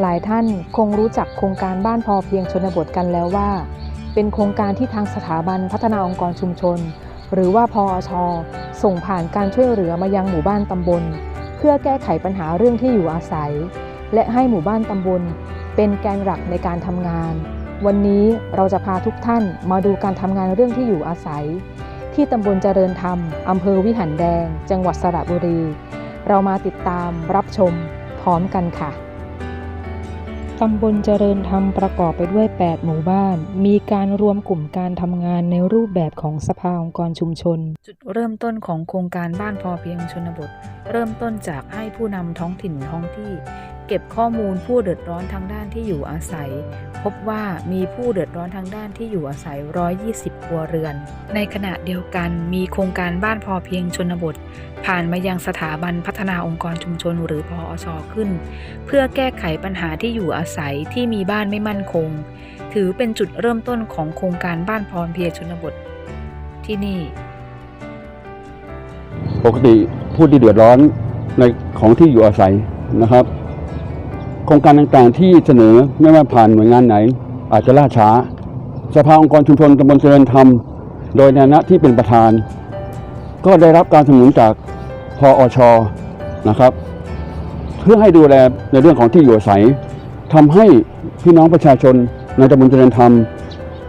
หลายท่านคงรู้จักโครงการบ้านพอเพียงชนบทกันแล้วว่า เป็นโครงการที่ทางสถาบันพัฒนาองค์กรชุมชน หรือว่าพอชส่งผ่านการช่วยเหลือมายังหมู่บ้านตำบล เพื่อแก้ไขปัญหาเรื่องที่อยู่อาศัย และให้หมู่บ้านตำบล เป็นแกนหลักในการทำงาน วันนี้เราจะพาทุกท่านมาดูการทำงานเรื่องที่อยู่อาศัย ที่ตำบลเจริญธรรมอำเภอวิหารแดง จังหวัดสระบุรี เรามาติดตามรับชมพร้อมกันค่ะ ตำบลเจริญธรรมประกอบไปด้วย 8 หมู่บ้าน มีการรวมกลุ่มการทำงานในรูปแบบของสภาองค์กรชุมชน จุดเริ่มต้นของโครงการบ้านพอเพียงชนบท เริ่มต้นจากให้ผู้นำท้องถิ่นท้องที่ เก็บข้อมูลผู้เดือดร้อนทางด้านที่อยู่อาศัย พบว่ามีผู้เดือดร้อนทางด้านที่อยู่อาศัย 120 ครัวเรือน ในขณะเดียวกันมีโครงการบ้านพอเพียงชนบท ผ่านมายังสถาบันพัฒนาองค์กรชุมชนหรือพออชขึ้น เพื่อแก้ไขปัญหาที่อยู่อาศัยที่มีบ้านไม่มั่นคง ถือเป็นจุดเริ่มต้นของโครงการบ้านพรเพียงชนบท ที่นี่ ปกติผู้ที่เดือดร้อนในของที่อยู่อาศัยนะครับ โครงการต่างๆที่เสนอไม่ว่าผ่านหน่วยงานไหน อาจจะล่าช้า สภาองค์กรชุมชนตำบลเจริญธรรม โดยในฐานะที่เป็นประธาน ก็ได้รับการสนับสนุนจากพออชนะครับ เพื่อให้ดูแลในเรื่องของที่อยู่อาศัยทำให้พี่น้องประชาชนในตำบลเจริญธรรม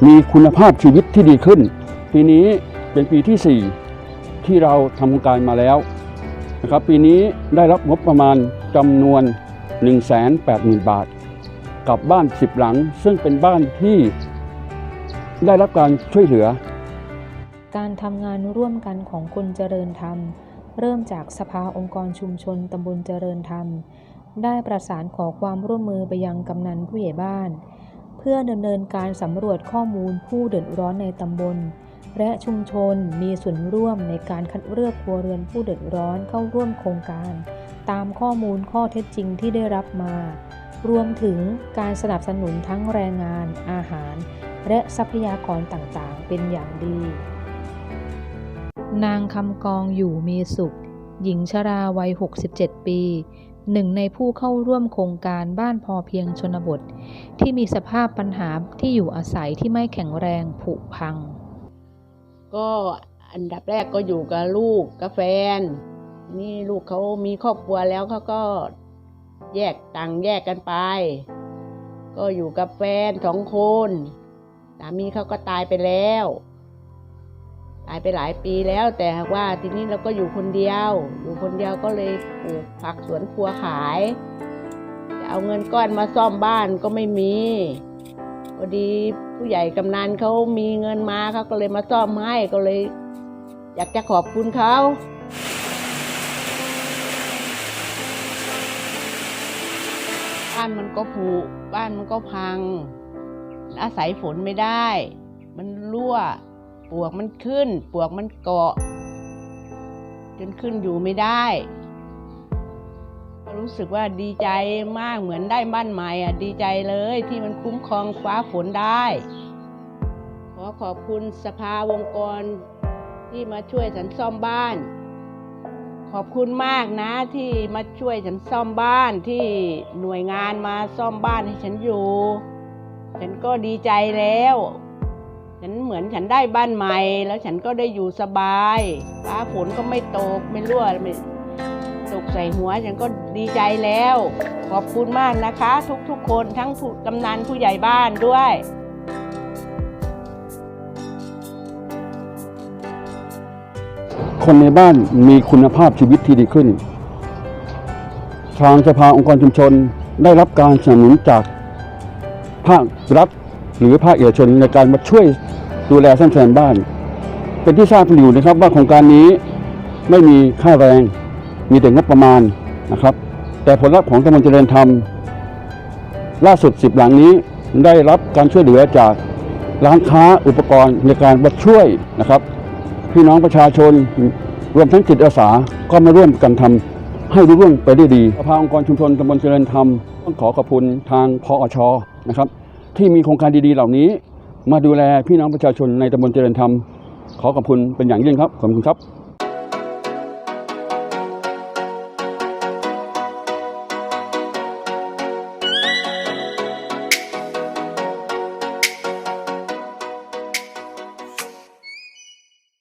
มีคุณภาพชีวิตที่ดีขึ้น ปีนี้เป็นปีที่ 4 ที่เราทำการมาแล้วนะครับปีนี้ได้รับงบประมาณจำนวน 180,000 บาท กับบ้าน 10 หลัง ซึ่งเป็นบ้านที่ได้รับการช่วยเหลือ การทำงานร่วมกันของคนเจริญธรรม เริ่มจากสภาองค์กรชุมชนตำบลเจริญธรรม ได้ประสานขอความร่วมมือไปยังกำนันผู้ใหญ่บ้าน เพื่อดำเนินการสำรวจข้อมูลผู้เดือดร้อนในตำบลและชุมชนมีส่วนร่วมในการคัดเลือกครัวเรือนผู้เดือดร้อนเข้าร่วมโครงการ ตามข้อมูลข้อเท็จจริงที่ได้รับมา รวมถึงการสนับสนุนทั้งแรงงาน อาหาร และทรัพยากรต่างๆ เป็นอย่างดี นางคำกองอยู่มีสุข หญิงชราวัย 67 ปีหนึ่งในผู้เข้าร่วมโครงการบ้านพอเพียงชนบท ที่มีสภาพปัญหาที่อยู่อาศัยที่ไม่แข็งแรงผุพัง ก็อันดับแรกก็อยู่กับลูกกับแฟน นี่ลูกเขามีครอบครัวแล้วเขาก็แยกต่างแยกกันไป ก็อยู่กับแฟนสองคนสามีเขาก็ตายไปแล้ว ตายไปหลายปีแล้ว แต่ว่าทีนี้เราก็อยู่คนเดียว อยู่คนเดียวก็เลยปลูกผักสวนครัวขายจะเอาเงินก้อนมาซ่อมบ้านก็ไม่มีพอดีผู้ใหญ่กำนันเขามีเงินมาเขาก็เลยมาซ่อมให้ก็เลย อยากจะขอบคุณเขา บ้านมันก็ผุบ้านมันก็พัง อาศัยฝนไม่ได้ มันรั่วปวกมันขึ้น ปวกมันเกาะ จนขึ้นอยู่ไม่ได้รู้สึกว่าดีใจมากเหมือนได้บ้านใหม่อะดีใจเลยที่มันคุ้มครองฟ้าฝนได้ ขอขอบคุณสภาวงกรที่มาช่วยฉันซ่อมบ้าน ขอบคุณมากนะที่มาช่วยฉันซ่อมบ้านที่หน่วยงานมาซ่อมบ้านให้ฉันอยู่ ฉันก็ดีใจแล้ว ฉันเหมือนฉันได้บ้านใหม่ แล้วฉันก็ได้อยู่สบายฟ้าฝนก็ไม่ตกไม่รั่วไม่ตกใส่หัวฉันก็ดีใจแล้ว ขอบคุณมากนะคะ ทุกๆคนทั้งผู้กำนันผู้ใหญ่บ้านด้วย คนในบ้านมีคุณภาพชีวิตที่ดีขึ้น ทางสภาองค์กรชุมชนได้รับการสนับสนุนจากภาครัฐหรือภาคเอกชนในการมาช่วยดูแลซ่อมแซมบ้าน เป็นที่ทราบกันอยู่นะครับว่าโครงการนี้ไม่มีค่าแรง มีแต่งบประมาณนะครับ แต่ผลลัพธ์ของตำบลเจริญธรรม ล่าสุด 10 หลังนี้ได้รับการช่วยเหลือจากร้านค้าอุปกรณ์ในการมาช่วยนะครับ พี่น้องประชาชน รวมทั้งจิตอาสาก็มาร่วมกันทำให้รุ่งเรื่องไปได้ดีสภาองค์กรชุมชนตำบลเจริญธรรมต้องขอขอบคุณทางพออชนะครับ ที่มีโครงการดีๆ เหล่านี้ มาดูแลพี่น้องประชาชนในตำบลเจริญธรรม ขอขอบคุณเป็นอย่างยิ่งครับขอบคุณครับ